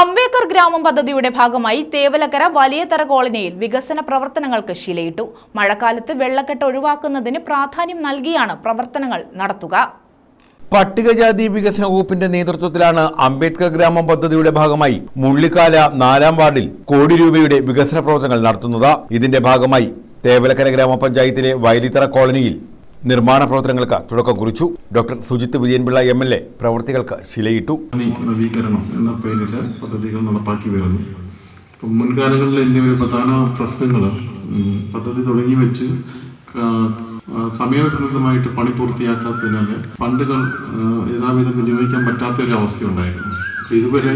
അംബേദ്കർ ഗ്രാമം പദ്ധതിയുടെ ഭാഗമായി തേവലക്കര വലിയതറ കോളനിയിൽ വികസന പ്രവർത്തനങ്ങൾക്ക് ശിലയിട്ടു. മഴക്കാലത്ത് വെള്ളക്കെട്ട് ഒഴിവാക്കുന്നതിന് പ്രാധാന്യം നൽകിയാണ് പ്രവർത്തനങ്ങൾ നടത്തുക. പട്ടികജാതി വികസന വകുപ്പിന്റെ നേതൃത്വത്തിലാണ് അംബേദ്കർ ഗ്രാമം പദ്ധതിയുടെ ഭാഗമായി മുള്ളിക്കാല നാലാം വാർഡിൽ കോടി രൂപയുടെ വികസന പ്രവർത്തനങ്ങൾ നടത്തുന്നത്. ഇതിന്റെ ഭാഗമായി തേവലക്കര ഗ്രാമപഞ്ചായത്തിലെ വയലിത്തറ കോളനിയിൽ നിർമ്മാണ പ്രവർത്തനങ്ങൾക്ക് തുടക്കം കുറിച്ചു. Doctor Sujith Vijayanpillai M L A പ്രവൃത്തികൾക്ക് ശിലയിട്ടു. നവീകരണം എന്ന പേരിൽ പദ്ധതികൾ നടപ്പാക്കി വരുന്നു. മുൻകാലങ്ങളിൽ എന്റെ ഒരു പ്രധാന പ്രശ്നങ്ങൾ പദ്ധതി തുടങ്ങി വെച്ച് സമയബന്ധിതമായിട്ട് പണി പൂർത്തിയാക്കാത്തതിനാൽ ഫണ്ടുകൾ യഥാവിധം വിനിയോഗിക്കാൻ പറ്റാത്ത ഒരു അവസ്ഥയുണ്ടായിരുന്നു അപ്പോൾ ഇതുവരെ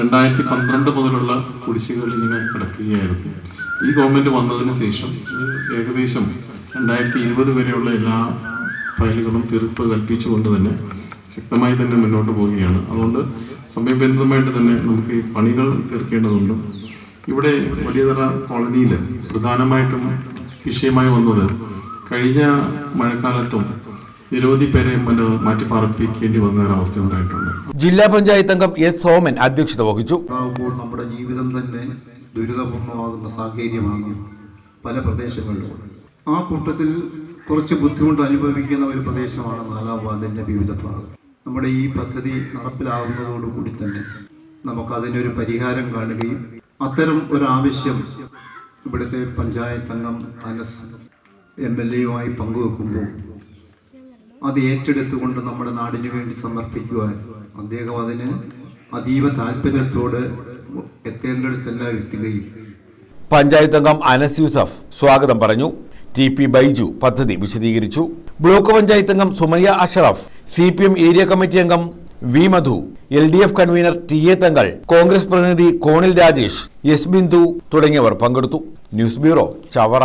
രണ്ടായിരത്തി പന്ത്രണ്ട് മുതലുള്ള കുടിശ്ശികകൾ ഇങ്ങനെ കിടക്കുകയായിരുന്നു. ഈ ഗവൺമെന്റ് വന്നതിന് ശേഷം ഏകദേശം രണ്ടായിരത്തി ഇരുപത് വരെയുള്ള എല്ലാ ഫയലുകളും തീർപ്പ് കൽപ്പിച്ചുകൊണ്ട് തന്നെ ശക്തമായി തന്നെ മുന്നോട്ട് പോവുകയാണ്. അതുകൊണ്ട് സമയബന്ധിതമായിട്ട് തന്നെ നമുക്ക് ഈ പണികൾ തീർക്കേണ്ടതുണ്ട്. ഇവിടെ വലിയതറ കോളനിയിൽ പ്രധാനമായിട്ടും വിഷയമായി വന്നത് കഴിഞ്ഞ മഴക്കാലത്തും നിരവധി പേരെ മാറ്റിപ്പാർപ്പിക്കേണ്ടി മാറ്റി പാർപ്പിക്കേണ്ടി വന്ന ഒരവസ്ഥ ഉണ്ടായിട്ടുണ്ട്. ജില്ലാ പഞ്ചായത്ത് അംഗം എസ് സോമൻ അധ്യക്ഷത വഹിച്ചു. നമ്മുടെ ജീവിതം തന്നെ ദുരിതപൂർണമാകുന്ന സാഹചര്യമാണ് പല പ്രദേശങ്ങളിലും. ആ കൂട്ടത്തിൽ കുറച്ച് ബുദ്ധിമുട്ട് അനുഭവിക്കുന്ന ഒരു പ്രദേശമാണ് നാലാം വിവിധ ഭാഗം. നമ്മുടെ ഈ പദ്ധതി നടപ്പിലാവുന്നതോടുകൂടി തന്നെ നമുക്കതിനൊരു പരിഹാരം കാണുകയും അത്തരം ഒരു ആവശ്യം ഇവിടുത്തെ പഞ്ചായത്ത് അംഗം അനസ് എം എൽ എയുമായി പങ്കുവെക്കുമ്പോൾ അത് ഏറ്റെടുത്തുകൊണ്ട് നമ്മുടെ നാടിന് വേണ്ടി സമർപ്പിക്കുവാൻ അദ്ദേഹം അതിന് അതീവ താല്പര്യത്തോട് എത്തേണ്ടടുത്തെല്ലാം എത്തുകയും. പഞ്ചായത്ത് അംഗം അനസ് യൂസഫ് സ്വാഗതം പറഞ്ഞു. ടി പി ബൈജു പദ്ധതി വിശദീകരിച്ചു. ബ്ലോക്ക് പഞ്ചായത്ത് അംഗം Sumayya Ashraf C P M area committee അംഗം V Madhu L D F convener T A Thangal Congress പ്രതിനിധി കോണിൽ രാജേഷ് എസ് ബിന്ദു തുടങ്ങിയവർ പങ്കെടുത്തു. News bureau Chavara.